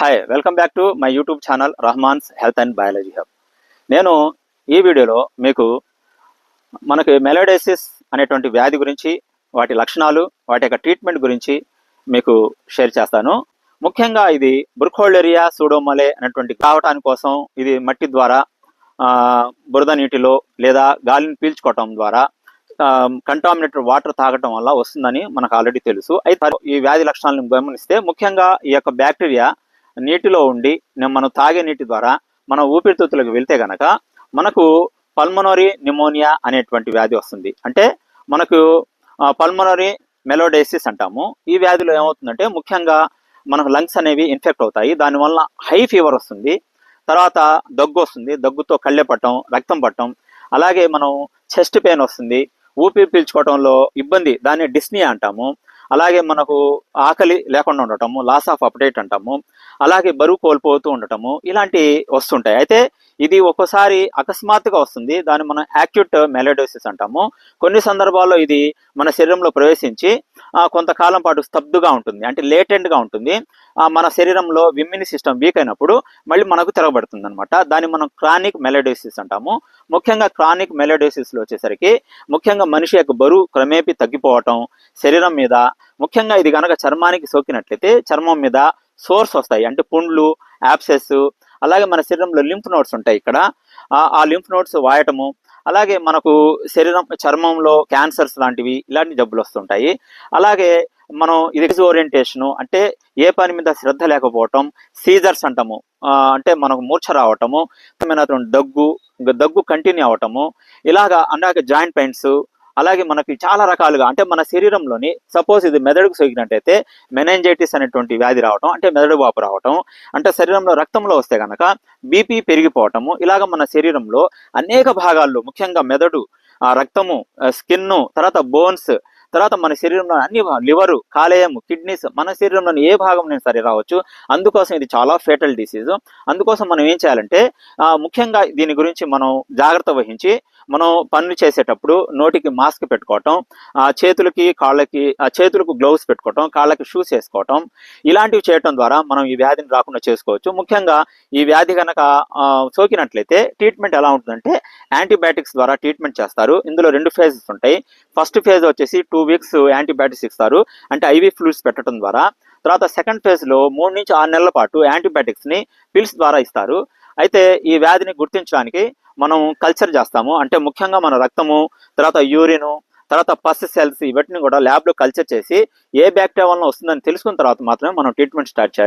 Hi welcome back to my YouTube channel Rahman's health and biology hub నేను ఈ వీడియోలో మీకు మనకి మెలోడైసిస్ అనేటువంటి వ్యాధి గురించి వాటి లక్షణాలు వాటి యొక్క ట్రీట్మెంట్ గురించి మీకు షేర్ చేస్తాను. ముఖ్యంగా ఇది బ్రుకోల్డేరియా సూడోమలే అనేటువంటి కావటానికి కోసం ఇది మట్టి ద్వారా బురద నీటిలో లేదా గాలిని పీల్చుకోవటం ద్వారా కంటామినేటెడ్ వాటర్ తాగటం వల్ల వస్తుందని మనకు ఆల్రెడీ తెలుసు. అయితే ఈ వ్యాధి లక్షణాలను గమనిస్తే ముఖ్యంగా ఈ యొక్క బ్యాక్టీరియా నీటిలో ఉండి మనం తాగే నీటి ద్వారా మన ఊపిరితిత్తులకు వెళ్తే గనక మనకు పల్మనరీ నిమోనియా అనేటువంటి వ్యాధి వస్తుంది. అంటే మనకు పల్మనరీ మెలోడైసిస్ అంటాము. ఈ వ్యాధిలో ఏమవుతుందంటే ముఖ్యంగా మనకు లంగ్స్ అనేవి ఇన్ఫెక్ట్ అవుతాయి. దానివల్ల హై ఫీవర్ వస్తుంది. తర్వాత దగ్గు వస్తుంది. దగ్గుతో కళ్ళె పట్టడం రక్తం పట్టడం అలాగే మనం చెస్ట్ పెయిన్ వస్తుంది. ఊపిరి పీల్చుకోవడంలో ఇబ్బంది. దాన్ని డిస్నీ అంటాము. అలాగే మనకు ఆకలి లేకుండా ఉండటము లాస్ ఆఫ్ అప్డేట్ అంటాము అలాగే బరువు కోల్పోతూ ఉండటము ఇలాంటి వస్తుంటాయి. అయితే ఇది ఒక్కోసారి అకస్మాత్తుగా వస్తుంది. దాన్ని మనం యాక్యూట్ మెలోడోసిస్ అంటాము. కొన్ని సందర్భాల్లో ఇది మన శరీరంలో ప్రవేశించి కొంతకాలం పాటు స్తబ్దుగా ఉంటుంది. అంటే లేటెంట్గా ఉంటుంది. మన శరీరంలో విమ్మిని సిస్టమ్ వీక్ అయినప్పుడు మళ్ళీ మనకు తిరగబడుతుంది అనమాట దాన్ని మనం క్రానిక్ మెలడోసిస్ అంటాము. ముఖ్యంగా క్రానిక్ మెలోడోసిస్లో వచ్చేసరికి ముఖ్యంగా మనిషి యొక్క బరువు క్రమేపీ తగ్గిపోవటం శరీరం మీద ముఖ్యంగా ఇది కనుక చర్మానికి సోకినట్లయితే చర్మం మీద సోర్స్ వస్తాయి. అంటే పుండ్లు యాప్సెస్ అలాగే మన శరీరంలో లింఫ్ నోట్స్ ఉంటాయి ఇక్కడ. ఆ- లింఫ్ నోట్స్ వాయటము అలాగే మనకు శరీరం చర్మంలో క్యాన్సర్స్ లాంటివి ఇలాంటి జబ్బులు వస్తుంటాయి. అలాగే మనం ఇది ఓరియంటేషను అంటే ఏ పని మీద శ్రద్ధ లేకపోవటం సీజర్స్ అంటాము అంటే మనకు మూర్ఛ రావటము దగ్గు దగ్గు కంటిన్యూ అవటము ఇలాగా అలాగే జాయింట్ పెయిన్స్ అలాగే మనకి చాలా రకాలుగా అంటే మన శరీరంలోని సపోజ్ ఇది మెదడుకు సోకినట్టయితే మెనెంజైటిస్ అనేటువంటి వ్యాధి రావటం అంటే మెదడు వాపు రావటం అంటే శరీరంలో రక్తంలో వస్తే కనుక బీపీ పెరిగిపోవటము ఇలాగ మన శరీరంలో అనేక భాగాల్లో ముఖ్యంగా మెదడు ఆ రక్తము స్కిన్ తర్వాత బోన్స్ తర్వాత మన శరీరంలో అన్ని లివరు కాలేయము కిడ్నీస్ మన శరీరంలోని ఏ భాగం నేను సరే రావచ్చు. అందుకోసం ఇది చాలా ఫేటల్ డిసీజ్ అందుకోసం మనం ఏం చేయాలంటే ముఖ్యంగా దీని గురించి మనం జాగ్రత్త వహించి మనం పనులు చేసేటప్పుడు నోటికి మాస్క్ పెట్టుకోవటం ఆ చేతులకి కాళ్ళకి చేతులకు గ్లౌస్ పెట్టుకోవటం కాళ్ళకి షూస్ వేసుకోవటం ఇలాంటివి చేయటం ద్వారా మనం ఈ వ్యాధిని రాకుండా చేసుకోవచ్చు. ముఖ్యంగా ఈ వ్యాధి కనుక సోకినట్లయితే ట్రీట్మెంట్ ఎలా ఉంటుందంటే యాంటీబయాటిక్స్ ద్వారా ట్రీట్మెంట్ చేస్తారు. ఇందులో రెండు ఫేజెస్ ఉంటాయి. ఫస్ట్ ఫేజ్ వచ్చేసి టూ వీక్స్ యాంటీబయాటిక్స్ ఇస్తారు. అంటే ఐవీ ఫ్లూయిడ్స్ పెట్టడం ద్వారా. తర్వాత సెకండ్ ఫేజ్లో మూడు నుంచి ఆరు నెలల పాటు యాంటీబయాటిక్స్ని పిల్స్ ద్వారా ఇస్తారు. అయితే ఈ వ్యాధిని గుర్తించడానికి మనం కల్చర్ చేస్తాము. అంటే ముఖ్యంగా మన రక్తము తర్వాత యూరిను తర్వాత పస్ సెల్స్ ఇవన్నీ కూడా ల్యాబ్లో కల్చర్ చేసి ఏ బ్యాక్టీరియా వలన వస్తుందని తెలుసుకున్న తర్వాత మాత్రమే మనం ట్రీట్మెంట్ స్టార్ట్ చేయాలి.